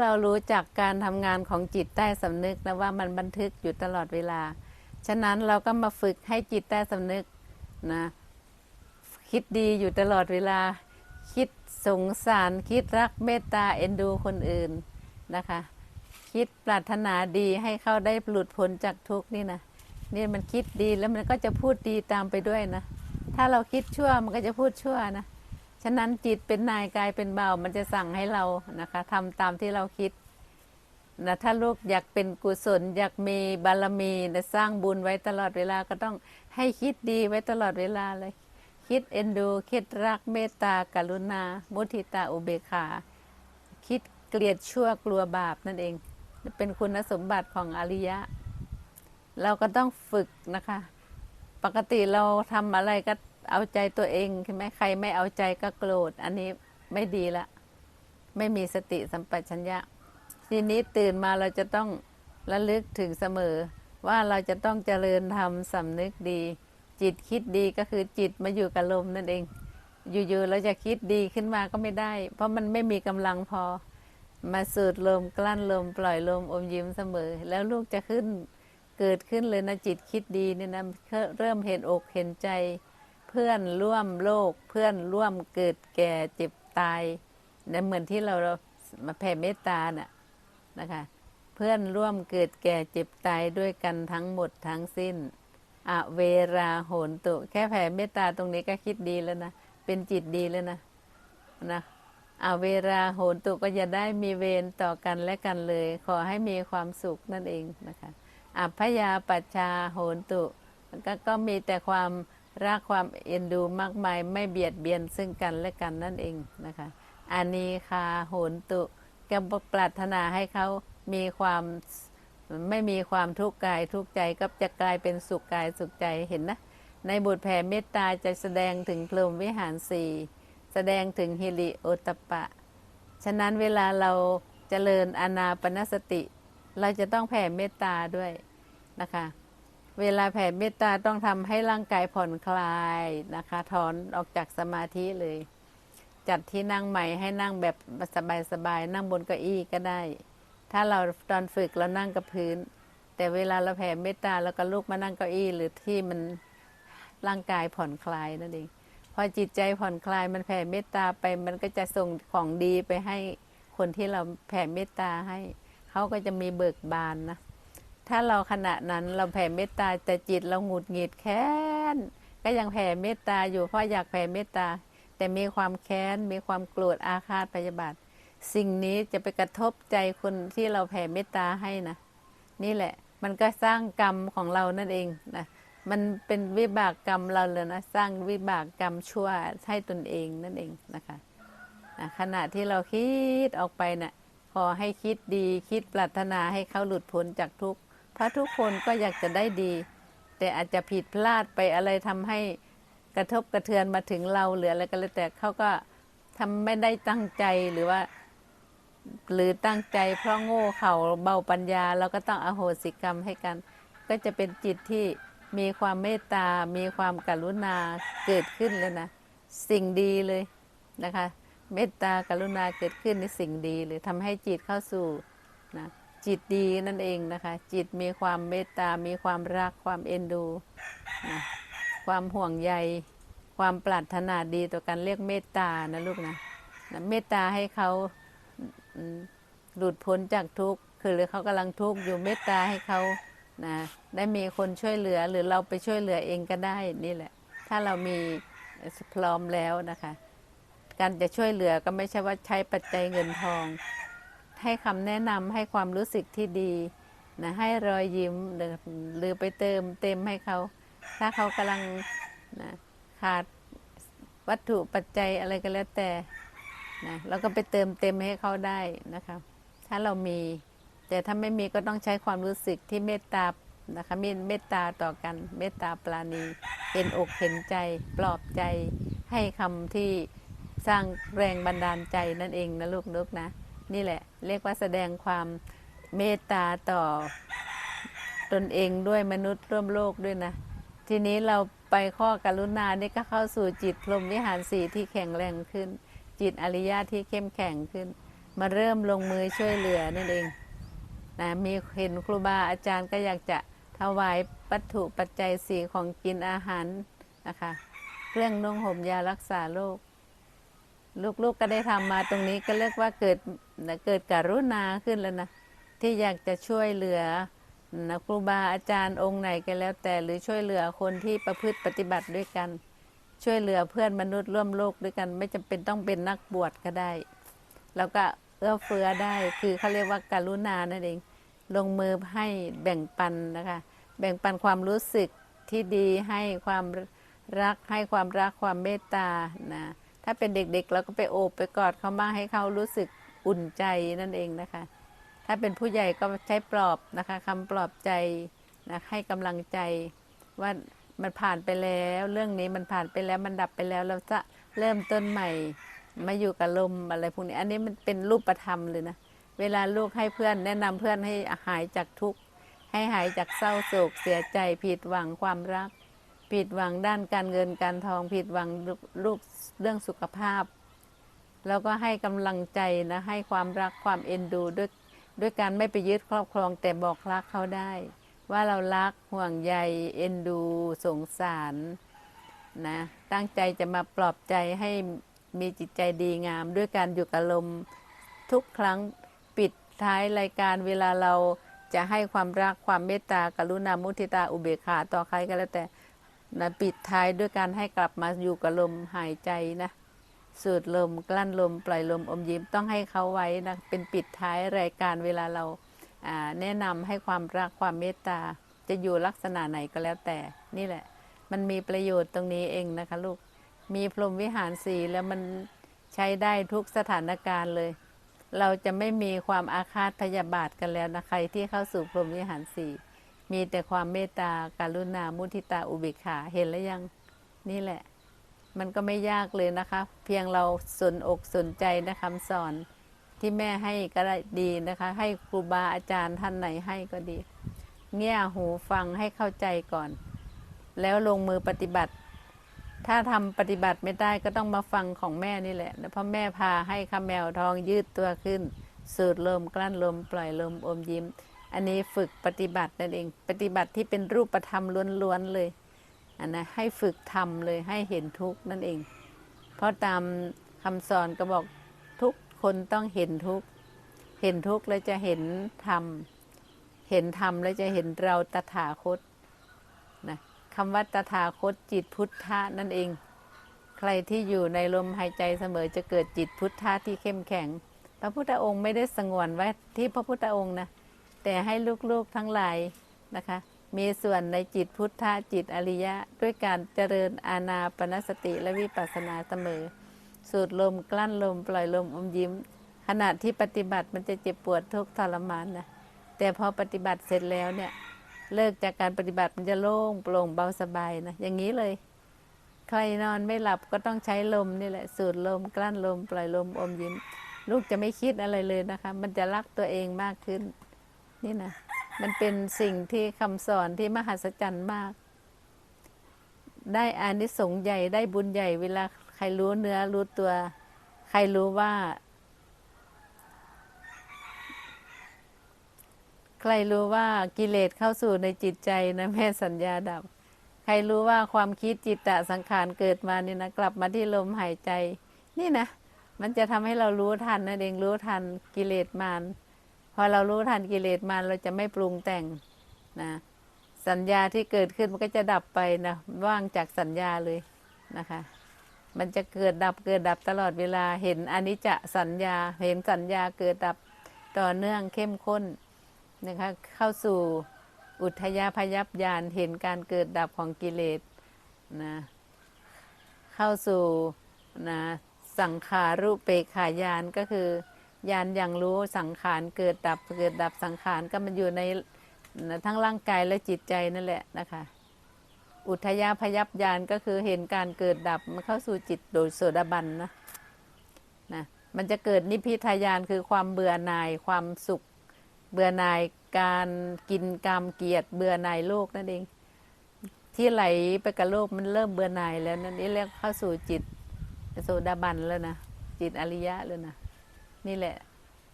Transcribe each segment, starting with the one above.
เรารู้จักการทำงานของจิตใต้สำนึกนะว่ามันบันทึกอยู่ตลอดเวลา ฉะนั้นเราก็มาฝึกให้จิตใต้สำนึกนะคิดดีอยู่ตลอดเวลา คิดสงสาร คิดรักเมตตาเอ็นดูคนอื่นนะคะ คิดปรารถนาดีให้เขาได้หลุดพ้นจากทุกข์นี่นะนี่มันคิดดีแล้วมันก็จะพูดดีตามไปด้วยนะ ถ้าเราคิดชั่วมันก็จะพูดชั่วนะ ฉะนั้นจิตเป็นนายกายเป็นเบามันจะสั่งให้เรานะคะทำตามที่เราคิดนะถ้าลูกอยากเป็นกุศล อยากมีบารมีนะสร้างบุญไว้ตลอดเวลาก็ต้องให้คิดดีไว้ตลอดเวลาเลย คิดเอ็นดู คิดรักเมตตากรุณา มุทิตาอุเบกขา คิดเกลียดชั่วกลัวบาปนั่นเอง เป็นคุณสมบัติของอริยะ เราก็ต้องฝึกนะคะ ปกติเราทำอะไรก็ เอาใจตัวเองใช่ไหมใครไม่เอาใจก็โกรธ อันนี้ไม่ดีละ ไม่มีสติสัมปชัญญะ ทีนี้ตื่นมาเราจะต้องระลึกถึงเสมอ ว่าเราจะต้องเจริญธรรมสำนึกดี จิตคิดดีก็คือจิตมาอยู่กับลมนั่นเอง อยู่ๆเราจะคิดดีขึ้นมาก็ไม่ได้ เพราะมันไม่มีกำลังพอ มาสูดลมกลั้นลม ปล่อยลมอมยิ้มเสมอ แล้วลูกจะขึ้นเกิดขึ้นเลยนะจิตคิดดีเนี่ยนะเริ่มเห็นอกเห็นใจ พื่อนร่วมโลกเพื่อนร่วมเกิดแก่เจ็บตายนี่ยเหมือนที่เรามาแผ่เมตตาน่ะนะคะ เพื่อนร่วมเกิดแก่เจ็บตายด้วยกันทั้งหมดทั้งสิ้นอเวราโหนตุ แค่แผ่เมตตาตรงนี้ก็คิดดีแล้วนะ เป็นจิตดีแล้วนะนะอเวราโหนตุก็จะได้มีเวรต่อกันและกันเลย ขอให้มีความสุขนั่นเองนะคะอัพยาปัชชาโหนตุกก็มีแต่ความ รักความเอ็นดูมากมายไม่เบียดเบียนซึ่งกันและกันนั่นเองนะคะอานีคาโหนตุก็ปรารถนาให้เขามีความไม่มีความทุกข์กายทุกข์ใจก็จะกลายเป็นสุขกายสุขใจเห็นนะ ในบทแผ่เมตตาจะแสดงถึงพรหมวิหารสี่แสดงถึงฮิริโอตปะ ฉะนั้นเวลาเราเจริญอานาปนสติ เราจะต้องแผ่เมตตาด้วยนะคะ เวลาแผ่เมตตาต้องทำให้ร่างกายผ่อนคลายนะคะ ถอนออกจากสมาธิเลย จัดที่นั่งใหม่ให้นั่งแบบสบายๆนั่งบนเก้าอี้ก็ได้ ถ้าเราตอนฝึกเรานั่งกับพื้น แต่เวลาเราแผ่เมตตาแล้วก็ลุกมานั่งเก้าอี้หรือที่มันร่างกายผ่อนคลายนั่นเองพอจิตใจผ่อนคลายมันแผ่เมตตาไป มันก็จะส่งของดีไปให้คนที่เราแผ่เมตตาให้ เขาก็จะมีเบิกบานนะ ถ้าเราขณะนั้นเราแผ่เมตตาแต่จิตเราหงุดหงิดแค้น ก็ยังแผ่เมตตาอยู่เพราะอยากแผ่เมตตา แต่มีความแค้น มีความโกรธอาฆาตพยาบาท สิ่งนี้จะไปกระทบใจคนที่เราแผ่เมตตาให้นะนี่แหละ มันก็สร้างกรรมของเรานั่นเองนะมันเป็นวิบากกรรมเราเลยนะสร้างวิบากกรรมชั่วให้ตนเองนั่นเองนะคะนะขณะที่เราคิดออกไปนะ่ะขอให้คิดดีคิดปรารถนาให้เขาหลุดพ้นจากทุกข์ เพราะทุกคนก็อยากจะได้ดี แต่อาจจะผิดพลาดไปอะไรทำให้กระทบกระเทือนมาถึงเราหรืออะไรก็แล้วแต่เขาก็ทำไม่ได้ตั้งใจหรือว่า หรือตั้งใจเพราะโง่เขาเบาปัญญาเราก็ต้องอโหสิกรรมให้กัน ก็จะเป็นจิตที่มีความเมตตา มีความกรุณาเกิดขึ้นแล้วนะ สิ่งดีเลยนะคะ เมตตากรุณาเกิดขึ้นในสิ่งดีเลยทำให้จิตเข้าสู่ จิตดีนั่นเองนะคะ จิตมีความเมตตา มีความรักความเอ็นดูนะความห่วงใย ความปรารถนาดีต่อกันเรียกเมตตานะลูกนะนะเมตตาให้เขาหลุดพ้นจากทุกข์คือหรือเขากำลังทุกข์อยู่เมตตาให้เขานะได้มีคนช่วยเหลือหรือเราไปช่วยเหลือเองก็ได้นี่แหละ ถ้าเรามีพร้อมแล้วนะคะ การจะช่วยเหลือก็ไม่ใช่ว่าใช้ปัจจัยเงินทอง ให้คำแนะนำให้ความรู้สึกที่ดีนะให้รอยยิ้มหรือหรือไปเติมเต็มให้เขา ถ้าเขากำลังนะขาดวัตถุปัจจัยอะไรก็แล้วแต่นะเราก็ไปเติมเต็มให้เขาได้นะคะถ้าเรามี แต่ถ้าไม่มีก็ต้องใช้ความรู้สึกที่เมตตานะคะมีเมตตาต่อกันเมตตาปราณีเห็นอกเห็นใจปลอบใจให้คำที่สร้างแรงบันดาลใจนั่นเองนะลูกนกนะ นี่แหละ เรียกว่าแสดงความเมตตาต่อตนเองด้วยมนุษย์ร่วมโลกด้วยนะ ทีนี้เราไปข้อกรุณานี่ก็เข้าสู่จิตพรหมวิหารสีที่แข็งแรงขึ้น จิตอริยะที่เข้มแข็งขึ้น มาเริ่มลงมือช่วยเหลือนั่นเองนะมีเห็นครูบาอาจารย์ก็อยากจะถวายวัตถุปัจจัยสีของกินอาหารนะคะ เครื่องนุ่งห่มยารักษาโรค ลูกๆก็ได้ทำมาตรงนี้ก็เรียกว่าเกิดเกิดการุณาขึ้นแล้วนะที่อยากจะช่วยเหลือนะครูบาอาจารย์องค์ไหนก็แล้วแต่หรือช่วยเหลือคนที่ประพฤติปฏิบัติด้วยกัน ช่วยเหลือเพื่อนมนุษย์ร่วมโลกด้วยกัน ไม่จำเป็นต้องเป็นนักบวชก็ได้ แล้วก็เอื้อเฟื้อได้คือเขาเรียกว่าการุณานั่นเอง ลงมือให้แบ่งปันนะคะแบ่งปันความรู้สึกที่ดีให้ความรักให้ความรักความเมตตานะ ถ้าเป็นเด็กๆเราก็ไปโอบไปกอดเขาบ้างให้เขารู้สึกอุ่นใจนั่นเองนะคะ ถ้าเป็นผู้ใหญ่ก็ใช้ปลอบนะคะคำปลอบใจนะให้กำลังใจว่ามันผ่านไปแล้ว เรื่องนี้มันผ่านไปแล้วมันดับไปแล้ว เราจะเริ่มต้นใหม่มาอยู่กับลมอะไรพวกนี้ อันนี้มันเป็นรูปธรรมเลยนะเวลาลูกให้เพื่อนแนะนำเพื่อนให้หายจากทุกข์ให้หายจากเศร้าโศกเสียใจผิดหวังความรัก ผิดหวังด้านการเงินการทองผิดหวังลูกเรื่องสุขภาพ แล้วก็ให้กำลังใจนะให้ความรักความเอ็นดูด้วยด้วยการไม่ไปยึดครอบครองแต่บอกรักเขาได้ ว่าเรารักห่วงใยเอ็นดู สงสารนะตั้งใจจะมาปลอบใจให้มีจิตใจดีงาม ด้วยการอยู่กับลมทุกครั้งปิดท้ายรายการเวลาเราจะให้ความรักความเมตตากรุณามุทิตาอุเบกขาต่อใครก็แล้วแต่ นะปิดท้ายด้วยการให้กลับมาอยู่กับลมหายใจนะ สูดลมกลั้นลมปล่อยลมอมยิ้มต้องให้เขาไว้นะเป็นปิดท้ายรายการเวลาเราแนะนำให้ความรักความเมตตาจะอยู่ลักษณะไหนก็แล้วแต่ นี่แหละ มันมีประโยชน์ตรงนี้เองนะคะลูก มีพรหมวิหารสีแล้วมันใช้ได้ทุกสถานการณ์เลย เราจะไม่มีความอาฆาตพยาบาทกันแล้วนะใครที่เข้าสู่พรหมวิหารสี มีแต่ความเมตตาการุณามุทิตาอุเบกขาเห็นแล้วยังนี่แหละ มันก็ไม่ยากเลยนะคะ เพียงเราสนอกสนใจนะคำสอนที่แม่ให้ก็ดีนะคะ ให้ครูบาอาจารย์ท่านไหนให้ก็ดี เงี่ยหูฟังให้เข้าใจก่อน แล้วลงมือปฏิบัติ ถ้าทำปฏิบัติไม่ได้ก็ต้องมาฟังของแม่นี่แหละเพราะแม่พาให้ข้าแมวทองยืดตัวขึ้น สูดลมกลั้นลมปล่อยลมอมยิ้ม อันนี้ฝึกปฏิบัตินั่นเอง ปฏิบัติที่เป็นรูปธรรมล้วนๆเลยอันนะให้ฝึกทำเลยให้เห็นทุกข์นั่นเอง เพราะตามคำสอนก็บอกทุกคนต้องเห็นทุกข์เห็นทุกข์แล้วจะเห็นธรรมเห็นธรรมแล้วจะเห็นเราตถาคตนะคำว่าตถาคตจิตพุทธะนั่นเอง ใครที่อยู่ในลมหายใจเสมอจะเกิดจิตพุทธะที่เข้มแข็ง พระพุทธองค์ไม่ได้สงวนไว้ที่พระพุทธองค์นะ แต่ให้ลูกๆทั้งหลายนะคะ มีส่วนในจิตพุทธะจิตอริยะ ด้วยการเจริญอาณาปณสติและวิปัสสนาเสมอ สูดลมกลั้นลมปล่อยลมอมยิ้ม ขณะที่ปฏิบัติมันจะเจ็บปวดทุกทรมานนะแต่พอปฏิบัติเสร็จแล้วเนี่ยเลิกจากการปฏิบัติมันจะโล่งโปร่งเบาสบายนะอย่างนี้เลย ใครนอนไม่หลับก็ต้องใช้ลมนี่แหละ สูดลมกลั้นลมปล่อยลมอมยิ้ม ลูกจะไม่คิดอะไรเลยนะคะ มันจะรักตัวเองมากขึ้น นี่นะมันเป็นสิ่งที่คำสอนที่มหัศจรรย์มาก ได้อานิสงส์ใหญ่ได้บุญใหญ่เวลาใครรู้เนื้อรู้ตัว ใครรู้ว่า ใครรู้ว่ากิเลสเข้าสู่ในจิตใจนะแม่สัญญาดับ ใครรู้ว่าความคิดจิตตะสังขารเกิดมาเนี่ยนะกลับมาที่ลมหายใจ นี่นะ มันจะทำให้เรารู้ทันนั่นเองรู้ทันกิเลสมาร พอเรารู้ทันกิเลสมาเราจะไม่ปรุงแต่งนะสัญญาที่เกิดขึ้นมันก็จะดับไปนะว่างจากสัญญาเลยนะคะ มันจะเกิดดับเกิดดับตลอดเวลาเห็นอนิจจสัญญา เห็นสัญญาเกิดดับต่อเนื่องเข้มข้นนะคะเข้าสู่อุทยาพยับยานเห็นการเกิดดับของกิเลสนะเข้าสู่นะสังขารุเปกขายานก็คือ ยานอย่างรู้สังขารเกิดดับเกิดดับสังขารก็มันอยู่ในทั้งร่างกายและจิตใจนั่นแหละนะคะ อุทยาพยับยานก็คือเห็นการเกิดดับมันเข้าสู่จิตโดยโสดาบันนะนะมันจะเกิดนิพพิทายานคือความเบื่อหน่ายความสุข เบื่อหน่ายการกินกรรมเกียรติเบื่อหน่ายโลกนั่นเอง ที่ไหลไปกับโลกมันเริ่มเบื่อหน่ายแล้วนั่นนี่เรียกเข้าสู่จิตโสดาบันแล้วนะจิตอริยะแล้วนะ นี่แหละ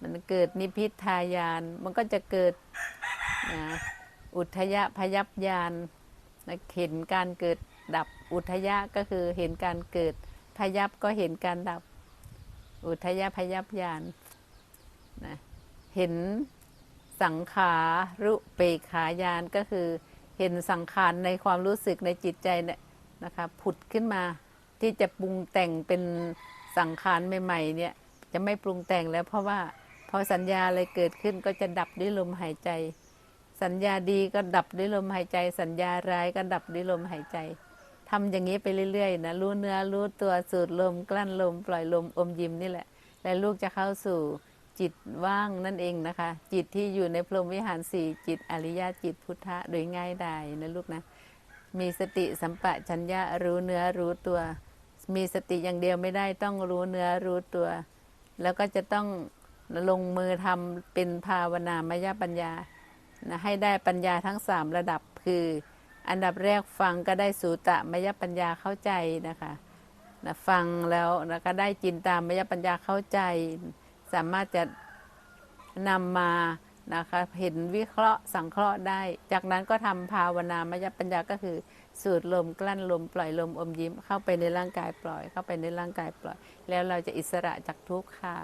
มันเกิดนิพพิทายาน มันก็จะเกิดนะอุทยพยับยานนะเห็นการเกิดดับอุทยะก็คือเห็นการเกิดพยับก็เห็นการดับ อุทยพยับยานนะเห็นสังขารุเปกขายานก็คือเห็นสังขารในความรู้สึกในจิตใจเนี่ยนะคะผุดขึ้นมาที่จะปรุงแต่งเป็นสังขารใหม่ ๆ เนี่ย จะไม่ปรุงแต่งแล้วเพราะว่าพอสัญญาอะไรเกิดขึ้นก็จะดับด้วยลมหายใจ สัญญาดีก็ดับด้วยลมหายใจ สัญญาร้ายก็ดับด้วยลมหายใจทำอย่างนี้ไปเรื่อยๆนะรู้เนื้อรู้ตัวสูดลมกลั้นลม ปล่อยลมอมยิ้มนี่แหละ และลูกจะเข้าสู่จิตว่างนั่นเองนะคะ จิตที่อยู่ในพรหมวิหารสี่จิตอริยจิตพุทธะโดยง่ายดายนะลูกนะ มีสติสัมปะชัญญะรู้เนื้อรู้ตัว มีสติอย่างเดียวไม่ได้ต้องรู้เนื้อรู้ตัว แล้วก็จะต้องลงมือทำเป็นภาวนามยปัญญานะให้ได้ปัญญาทั้งสามระดับคือ อันดับแรกฟังก็ได้สูตะมยปัญญาเข้าใจนะคะนะฟังแล้วนะก็ได้จินตามยปัญญาเข้าใจ สามารถจะนำมา นะคะเห็นวิเคราะห์สังเคราะห์ได้ จากนั้นก็ทำภาวนามยปัญญาก็คือ สูดลมกลั้นลมปล่อยลมอมยิ้มเข้าไปในร่างกายปล่อย เข้าไปในร่างกายปล่อย แล้วเราจะอิสระจากทุกข์ค่ะ